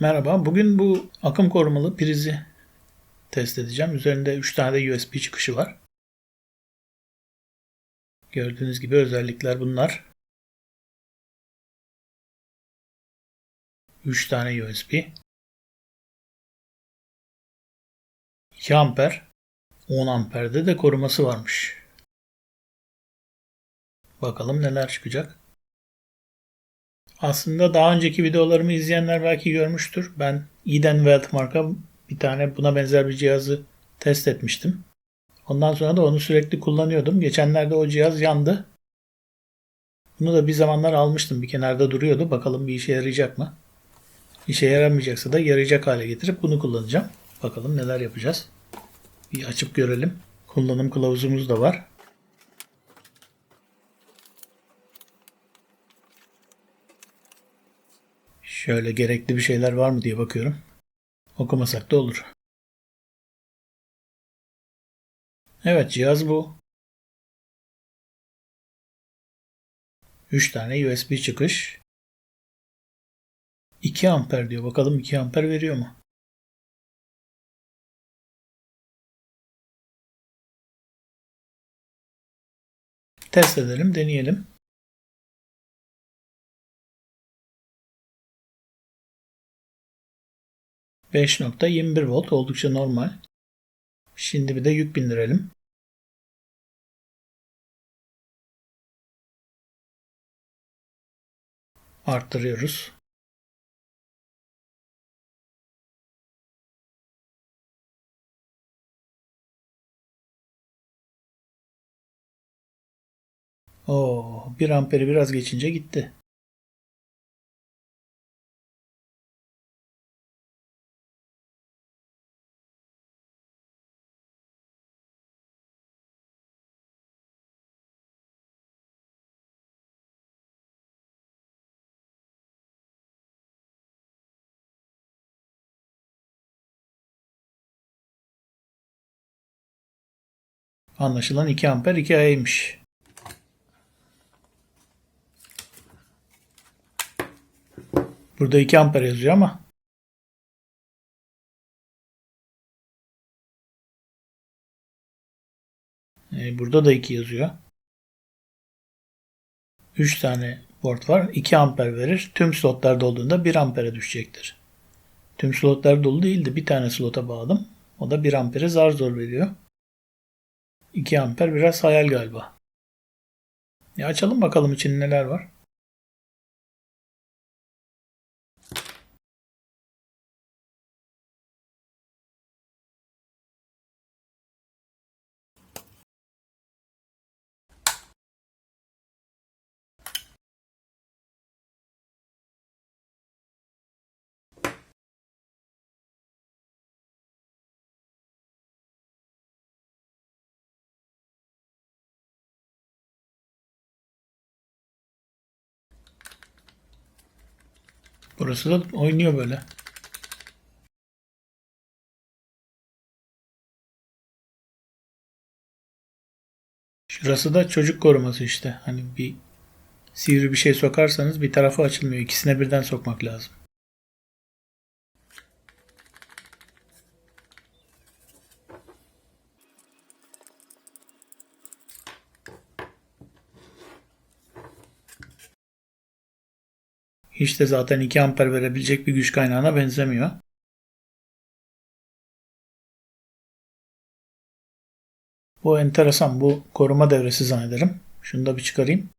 Merhaba. Bugün bu akım korumalı prizi test edeceğim. Üzerinde 3 tane USB çıkışı var. Gördüğünüz gibi özellikler bunlar. 3 tane USB. 2 amper. 10 amperde de koruması varmış. Bakalım neler çıkacak. Aslında daha önceki videolarımı izleyenler belki görmüştür. Ben Eden Welt marka bir tane buna benzer bir cihazı test etmiştim. Ondan sonra da onu sürekli kullanıyordum. Geçenlerde o cihaz yandı. Bunu da bir zamanlar almıştım. Bir kenarda duruyordu. Bakalım bir işe yarayacak mı? İşe yaramayacaksa da yarayacak hale getirip bunu kullanacağım. Bakalım neler yapacağız. Bir açıp görelim. Kullanım kılavuzumuz da var. Şöyle gerekli bir şeyler var mı diye bakıyorum. Okumasak da olur. Evet cihaz bu. 3 tane USB çıkış. 2 amper diyor. Bakalım 2 amper veriyor mu? Test edelim, deneyelim. ...5.21 volt oldukça normal. Şimdi bir de yük bindirelim. Arttırıyoruz. Oo, 1 amperi biraz geçince gitti. Anlaşılan 2 amper 2 ayıymış. Burada 2 amper yazıyor ama e, burada da 2 yazıyor. 3 tane port var. 2 amper verir. Tüm slotlar dolduğunda 1 ampere düşecektir. Tüm slotlar dolu değildi. Bir tane slota bağladım. O da 1 ampere zar zor veriyor. 2 amper biraz hayal galiba. Ya açalım bakalım için neler var. Burası da oynuyor böyle. Şurası da çocuk koruması işte. Hani bir sivri bir şey sokarsanız bir tarafı açılmıyor. İkisine birden sokmak lazım. Hiç de zaten 2 amper verebilecek bir güç kaynağına benzemiyor. Bu enteresan. Bu koruma devresi zannederim. Şunu da bir çıkarayım.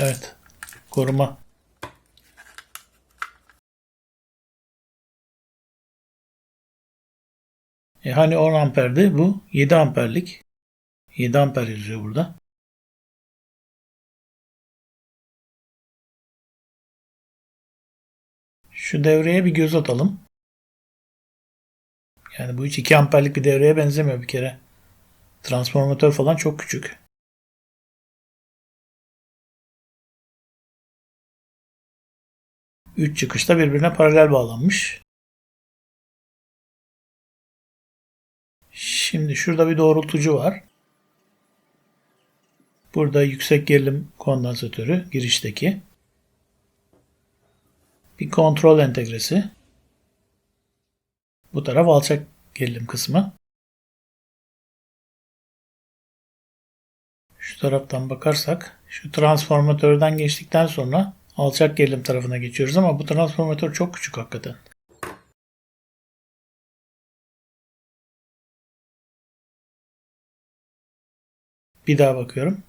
Evet. Koruma. E hani 10 amperdi bu 7 amperlik. 7 amper yazıyor burada. Şu devreye bir göz atalım. Yani bu hiç 2 amperlik bir devreye benzemiyor bir kere. Transformatör falan çok küçük. Üç çıkışta birbirine paralel bağlanmış. Şimdi şurada bir doğrultucu var. Burada yüksek gerilim kondansatörü girişteki. Bir kontrol entegresi. Bu taraf alçak gerilim kısmı. Şu taraftan bakarsak şu transformatörden geçtikten sonra alçak gerilim tarafına geçiyoruz ama bu transformatör çok küçük hakikaten. Bir daha bakıyorum.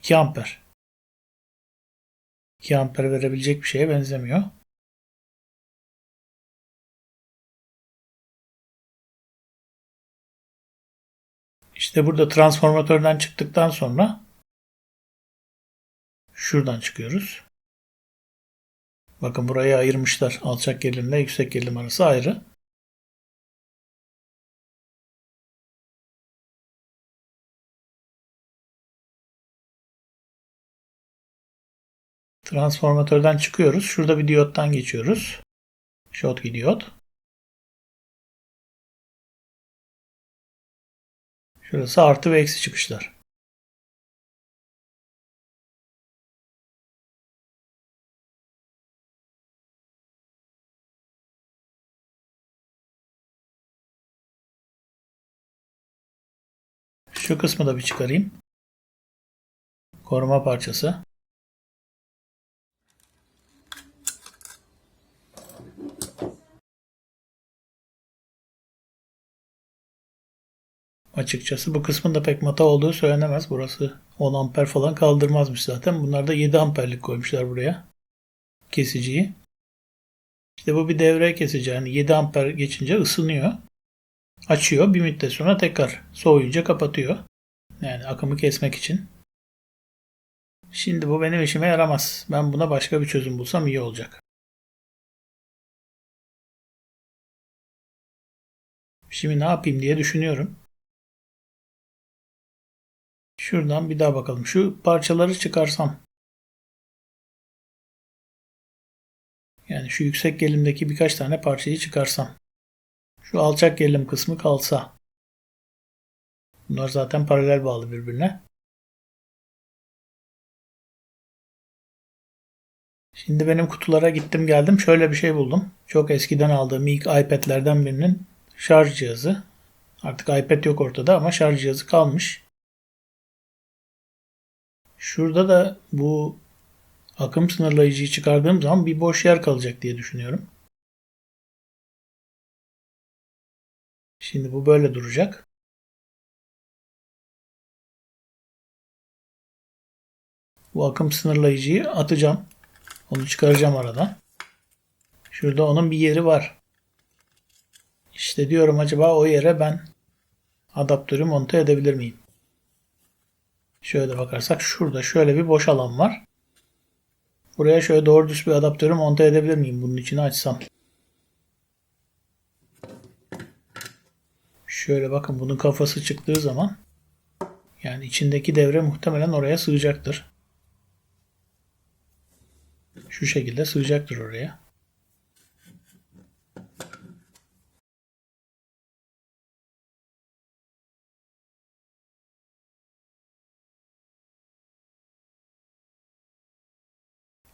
2 amper. 2 amper verebilecek bir şeye benzemiyor. İşte burada transformatörden çıktıktan sonra şuradan çıkıyoruz. Bakın burayı ayırmışlar. Alçak gerilimle yüksek gerilim arası ayrı. Transformatörden çıkıyoruz. Şurada bir diyottan geçiyoruz. Schottky diyot. Şurası artı ve eksi çıkışlar. Şu kısmı da bir çıkarayım. Koruma parçası. Açıkçası bu kısmın da pek mata olduğu söylenemez. Burası 10 amper falan kaldırmazmış zaten. Bunlar da 7 amperlik koymuşlar buraya. Kesiciyi. İşte bu bir devre kesici. Yani 7 amper geçince ısınıyor. Açıyor. Bir müddet sonra tekrar soğuyunca kapatıyor. Yani akımı kesmek için. Şimdi bu benim işime yaramaz. Ben buna başka bir çözüm bulsam iyi olacak. Şimdi ne yapayım diye düşünüyorum. Şuradan bir daha bakalım. Şu parçaları çıkarsam. Yani şu yüksek gerilimdeki birkaç tane parçayı çıkarsam. Şu alçak gerilim kısmı kalsa. Bunlar zaten paralel bağlı birbirine. Şimdi benim kutulara gittim geldim. Şöyle bir şey buldum. Çok eskiden aldığım ilk iPad'lerden birinin şarj cihazı. Artık iPad yok ortada ama şarj cihazı kalmış. Şurada da bu akım sınırlayıcıyı çıkardığım zaman bir boş yer kalacak diye düşünüyorum. Şimdi bu böyle duracak. Bu akım sınırlayıcıyı atacağım. Onu çıkaracağım aradan. Şurada onun bir yeri var. İşte diyorum acaba o yere ben adaptörü monte edebilir miyim? Şöyle bakarsak şurada şöyle bir boş alan var. Buraya şöyle doğru düz bir adaptörü monte edebilir miyim? Bunun içini açsam. Şöyle bakın bunun kafası çıktığı zaman yani içindeki devre muhtemelen oraya sığacaktır. Şu şekilde sığacaktır oraya.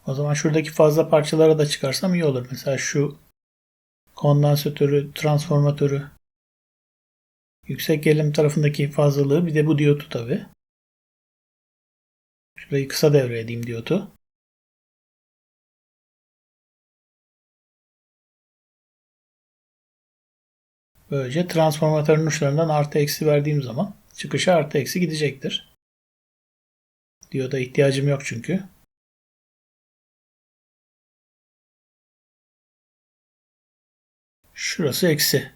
O zaman şuradaki fazla parçalara da çıkarsam iyi olur. Mesela şu kondansatörü, transformatörü, yüksek gerilim tarafındaki fazlalığı bir de bu diyotu tabi. Şurayı kısa devre edeyim diyotu. Böylece transformatörün uçlarından artı eksi verdiğim zaman çıkışa artı eksi gidecektir. Diyoda ihtiyacım yok çünkü. Şurası eksi.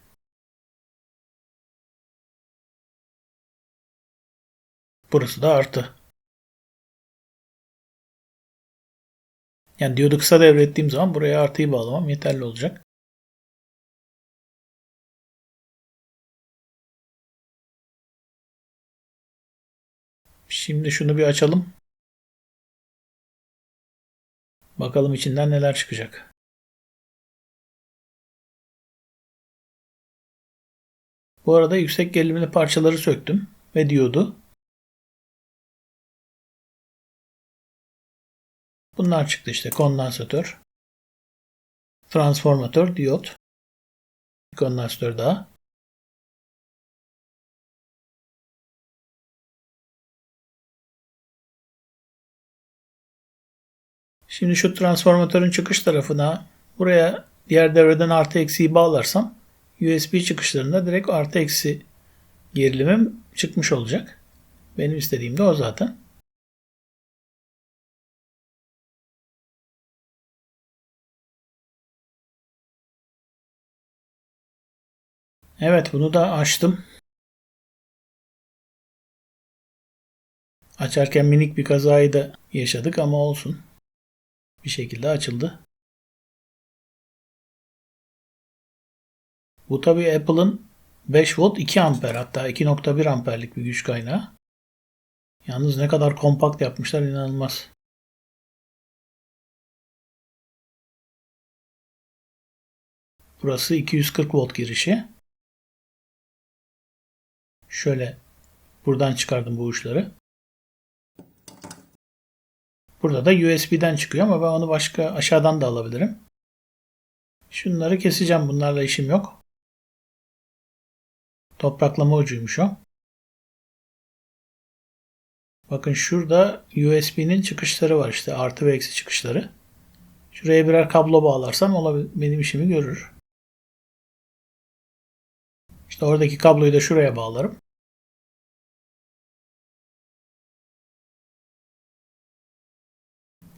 Burası da artı. Yani diyodu kısa devrettiğim zaman buraya artıyı bağlamam yeterli olacak. Şimdi şunu bir açalım. Bakalım içinden neler çıkacak. Bu arada yüksek gerilimli parçaları söktüm ve diyodu. Bunlar çıktı işte kondansatör, transformatör, diyot, kondansatör daha. Şimdi şu transformatörün çıkış tarafına buraya diğer devreden artı eksiği bağlarsam USB çıkışlarında direkt artı eksi gerilimim çıkmış olacak. Benim istediğim de o zaten. Evet bunu da açtım. Açarken minik bir kazayı da yaşadık ama olsun. Bir şekilde açıldı. Bu tabi Apple'ın 5 volt 2 amper hatta 2.1 amperlik bir güç kaynağı. Yalnız ne kadar kompakt yapmışlar inanılmaz. Burası 240 volt girişi. Şöyle buradan çıkardım bu uçları. Burada da USB'den çıkıyor ama ben onu başka aşağıdan da alabilirim. Şunları keseceğim. Bunlarla işim yok. Topraklama ucuymuş o. Bakın şurada USB'nin çıkışları var işte artı ve eksi çıkışları. Şuraya birer kablo bağlarsam olabilir, benim işimi görür. İşte oradaki kabloyu da şuraya bağlarım.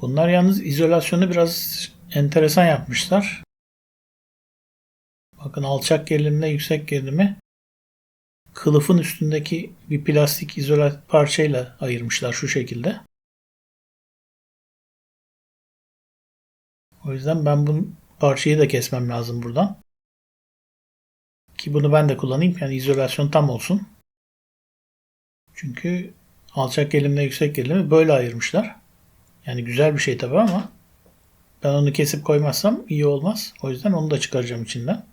Bunlar yalnız izolasyonu biraz enteresan yapmışlar. Bakın alçak gerilimle yüksek gerilimi kılıfın üstündeki bir plastik izolat parçayla ayırmışlar şu şekilde. O yüzden ben bu parçayı da kesmem lazım buradan. Ki bunu ben de kullanayım. Yani izolasyon tam olsun. Çünkü alçak gerilimle yüksek gerilimi böyle ayırmışlar. Yani güzel bir şey tabi ama ben onu kesip koymazsam iyi olmaz. O yüzden onu da çıkaracağım içinden.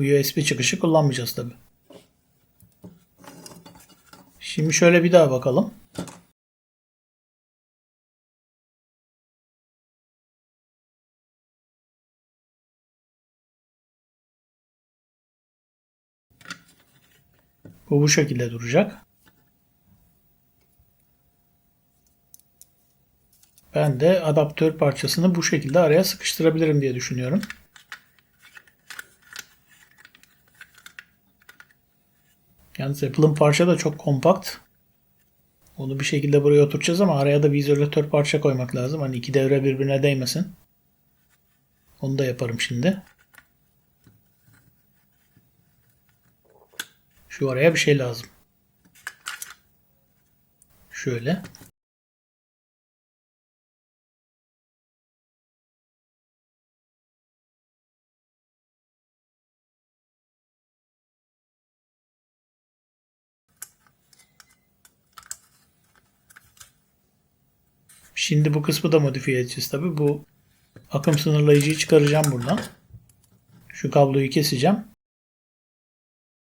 Bu USB çıkışı kullanmayacağız tabi. Şimdi şöyle bir daha bakalım. Bu bu şekilde duracak. Ben de adaptör parçasını bu şekilde araya sıkıştırabilirim diye düşünüyorum. Yalnız Apple'ın parça da çok kompakt. Onu bir şekilde buraya oturacağız ama araya da bir izolatör parça koymak lazım. Hani iki devre birbirine değmesin. Onu da yaparım şimdi. Şu araya bir şey lazım. Şöyle. Şimdi bu kısmı da modifiye edeceğiz tabi. Bu akım sınırlayıcıyı çıkaracağım buradan. Şu kabloyu keseceğim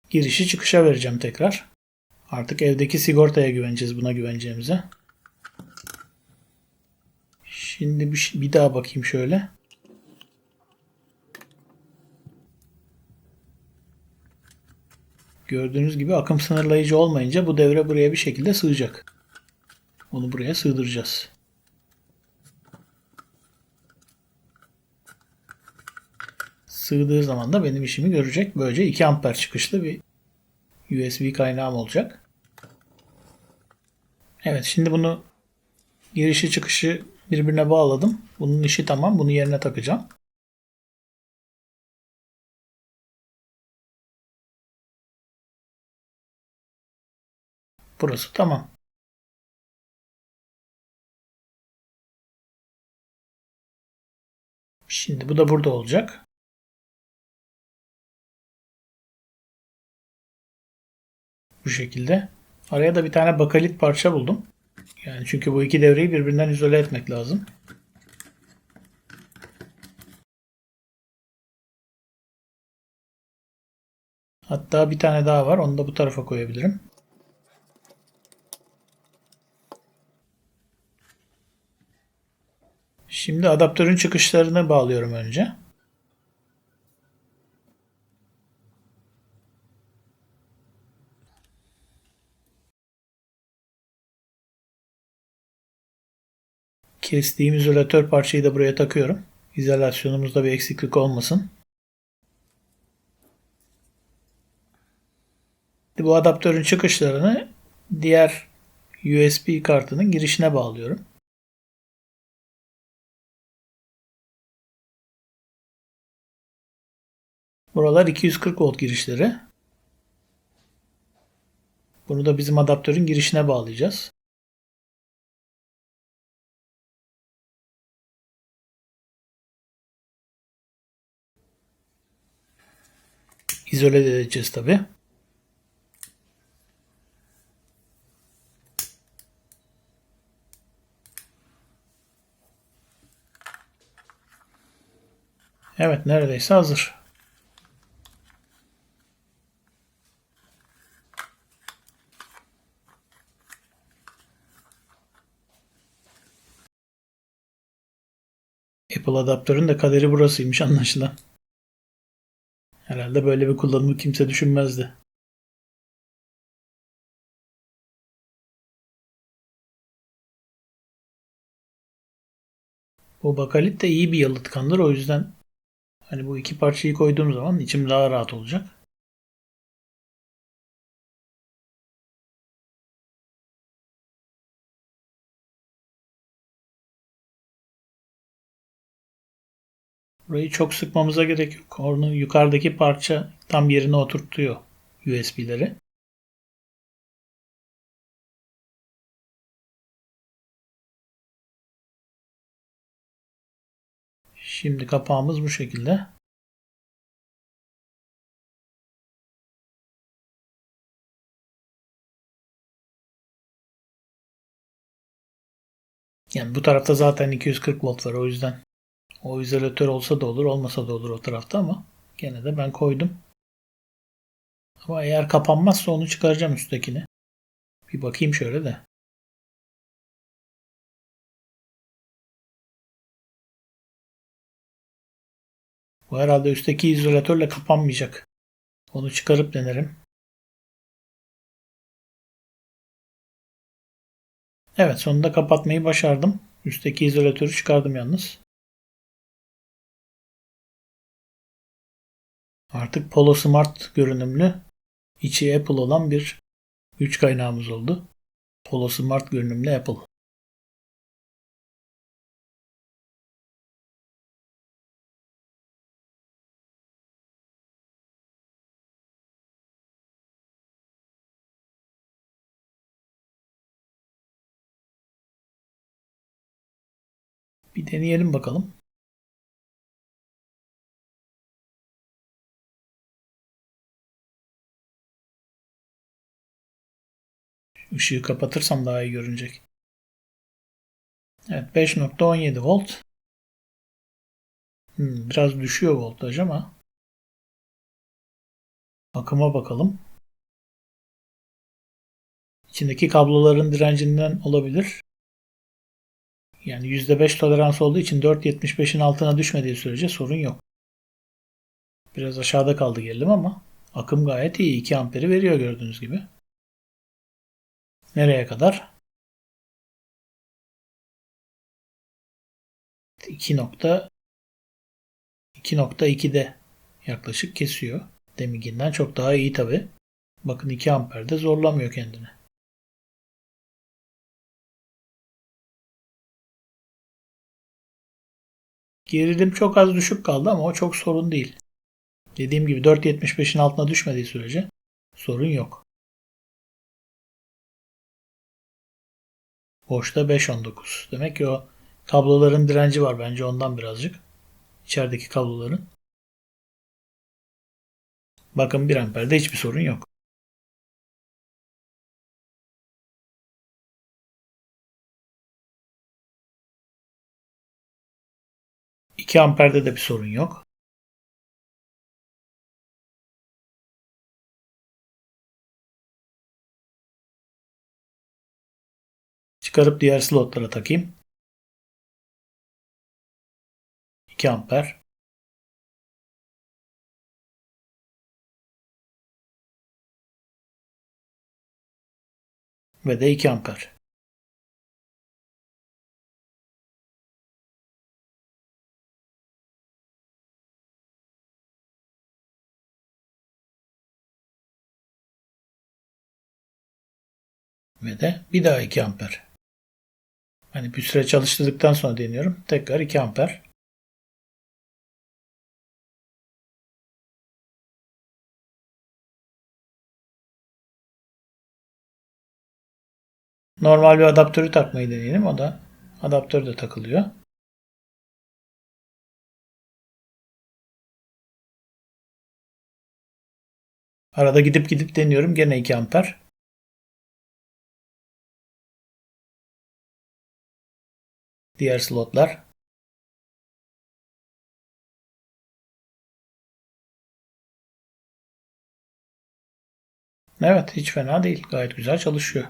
girişi çıkışa vereceğim tekrar. Artık evdeki sigortaya güveneceğiz buna güveneceğimize. Şimdi bir, bir daha bakayım şöyle. Gördüğünüz gibi akım sınırlayıcı olmayınca bu devre buraya bir şekilde sığacak. Onu buraya sığdıracağız. Sığdığı zaman da benim işimi görecek. Böylece 2 amper çıkışlı bir USB kaynağım olacak. Evet şimdi bunu girişi çıkışı birbirine bağladım. Bunun işi tamam. Bunu yerine takacağım. Burası tamam. Şimdi bu da burada olacak. Bu şekilde. Araya da bir tane bakalit parça buldum. Yani çünkü bu iki devreyi birbirinden izole etmek lazım. Hatta bir tane daha var. Onu da bu tarafa koyabilirim. Şimdi adaptörün çıkışlarını bağlıyorum önce. Kestiğim izolatör parçayı da buraya takıyorum. İzolasyonumuzda bir eksiklik olmasın. Bu adaptörün çıkışlarını diğer USB kartının girişine bağlıyorum. Buralar 240 volt girişleri. Bunu da bizim adaptörün girişine bağlayacağız. İzole edeceğiz tabi. Evet neredeyse hazır. Apple adaptörün de kaderi burasıymış anlaşılan. Herhalde böyle bir kullanımı kimse düşünmezdi. Bu bakalit de iyi bir yalıtkandır. O yüzden hani bu iki parçayı koyduğum zaman içim daha rahat olacak. Burayı çok sıkmamıza gerek yok. Onu yukarıdaki parça tam yerine oturtuyor USB'leri. Şimdi kapağımız bu şekilde. Yani bu tarafta zaten 240 volt var o yüzden o izolatör olsa da olur, olmasa da olur o tarafta ama gene de ben koydum. Ama eğer kapanmazsa onu çıkaracağım üsttekini. Bir bakayım şöyle de. Bu herhalde üstteki izolatörle kapanmayacak. Onu çıkarıp denerim. Evet sonunda kapatmayı başardım. Üstteki izolatörü çıkardım yalnız. Artık Polo Smart görünümlü içi Apple olan bir güç kaynağımız oldu. Polo Smart görünümlü Apple. Bir deneyelim bakalım. Işığı kapatırsam daha iyi görünecek. Evet 5.17 volt. Hmm, biraz düşüyor voltaj ama. Akıma bakalım. İçindeki kabloların direncinden olabilir. Yani %5 tolerans olduğu için 4.75'in altına düşmediği sürece sorun yok. Biraz aşağıda kaldı gerilim ama akım gayet iyi. 2 amperi veriyor gördüğünüz gibi. Nereye kadar? 2.2'de yaklaşık kesiyor. Deminkinden çok daha iyi tabi. Bakın 2 amperde zorlamıyor kendini. Gerilim çok az düşük kaldı ama o çok sorun değil. Dediğim gibi 4.75'in altına düşmediği sürece sorun yok. Boşta 5.19. Demek ki o kabloların direnci var bence ondan birazcık. İçerideki kabloların. Bakın 1 amperde hiçbir sorun yok. İki amperde de bir sorun yok. Çıkarıp diğer slotlara takayım. 2 amper. Ve de 2 amper. Ve de bir daha 2 amper. Hani bir süre çalıştırdıktan sonra deniyorum. Tekrar 2 amper. Normal bir adaptörü takmayı deneyelim. O da adaptör de takılıyor. Arada gidip gidip deniyorum. Gene 2 amper. Diğer slotlar. Evet hiç fena değil. Gayet güzel çalışıyor.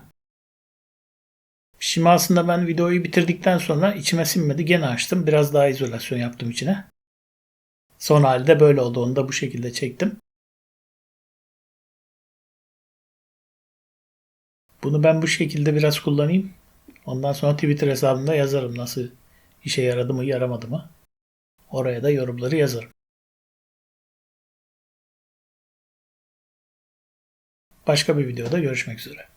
Şimdi aslında ben videoyu bitirdikten sonra içime sinmedi. Gene açtım. Biraz daha izolasyon yaptım içine. Son halde böyle oldu. Onu da bu şekilde çektim. Bunu ben bu şekilde biraz kullanayım. Ondan sonra Twitter hesabımda yazarım nasıl işe yaradı mı yaramadı mı. Oraya da yorumları yazarım. Başka bir videoda görüşmek üzere.